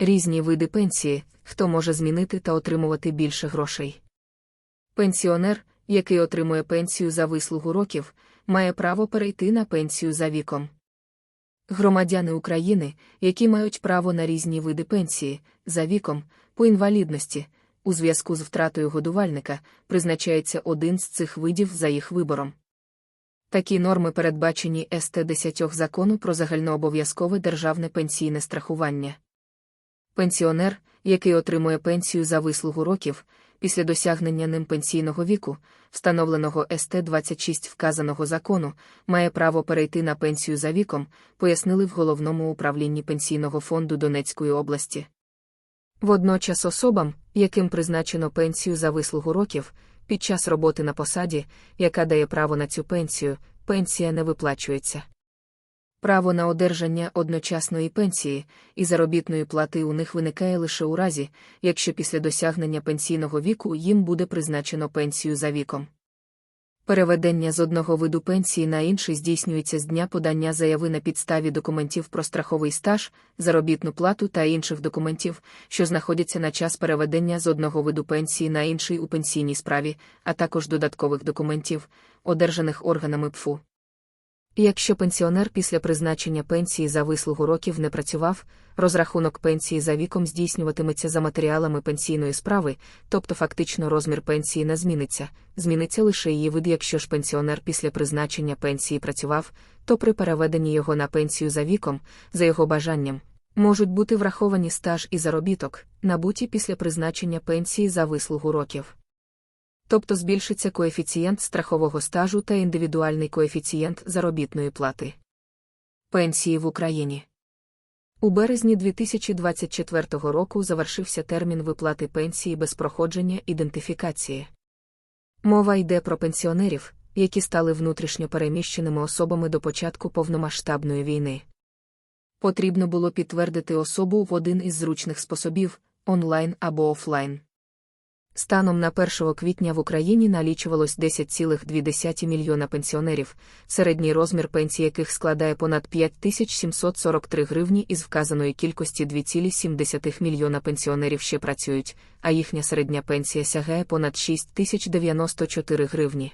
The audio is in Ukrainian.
Різні види пенсії, хто може змінити та отримувати більше грошей. Пенсіонер, який отримує пенсію за вислугу років, має право перейти на пенсію за віком. Громадяни України, які мають право на різні види пенсії, за віком, по інвалідності, у зв'язку з втратою годувальника, призначається один з цих видів за їх вибором. Такі норми передбачені СТ 10 закону про загальнообов'язкове державне пенсійне страхування. Пенсіонер, який отримує пенсію за вислугу років, після досягнення ним пенсійного віку, встановленого СТ 26 вказаного закону, має право перейти на пенсію за віком, пояснили в головному управлінні пенсійного фонду Донецької області. Водночас особам, яким призначено пенсію за вислугу років, під час роботи на посаді, яка дає право на цю пенсію, пенсія не виплачується. Право на одержання одночасної пенсії і заробітної плати у них виникає лише у разі, якщо після досягнення пенсійного віку їм буде призначено пенсію за віком. Переведення з одного виду пенсії на інший здійснюється з дня подання заяви на підставі документів про страховий стаж, заробітну плату та інших документів, що знаходяться на час переведення з одного виду пенсії на інший у пенсійній справі, а також додаткових документів, одержаних органами ПФУ. Якщо пенсіонер після призначення пенсії за вислугу років не працював, розрахунок пенсії за віком здійснюватиметься за матеріалами пенсійної справи, тобто фактично розмір пенсії не зміниться, зміниться лише її вид, якщо ж пенсіонер після призначення пенсії працював, то при переведенні його на пенсію за віком, за його бажанням, можуть бути враховані стаж і заробіток, набуті після призначення пенсії за вислугу років тобто збільшиться коефіцієнт страхового стажу та індивідуальний коефіцієнт заробітної плати. Пенсії в Україні у березні 2024 року завершився термін виплати пенсії без проходження ідентифікації. Мова йде про пенсіонерів, які стали внутрішньо переміщеними особами до початку повномасштабної війни. Потрібно було підтвердити особу в один із зручних способів онлайн або офлайн. Станом на 1 квітня в Україні налічувалось 10,2 мільйона пенсіонерів, середній розмір пенсії яких складає понад 5743 гривні із вказаної кількості 2,7 мільйона пенсіонерів ще працюють, а їхня середня пенсія сягає понад 6094 гривні.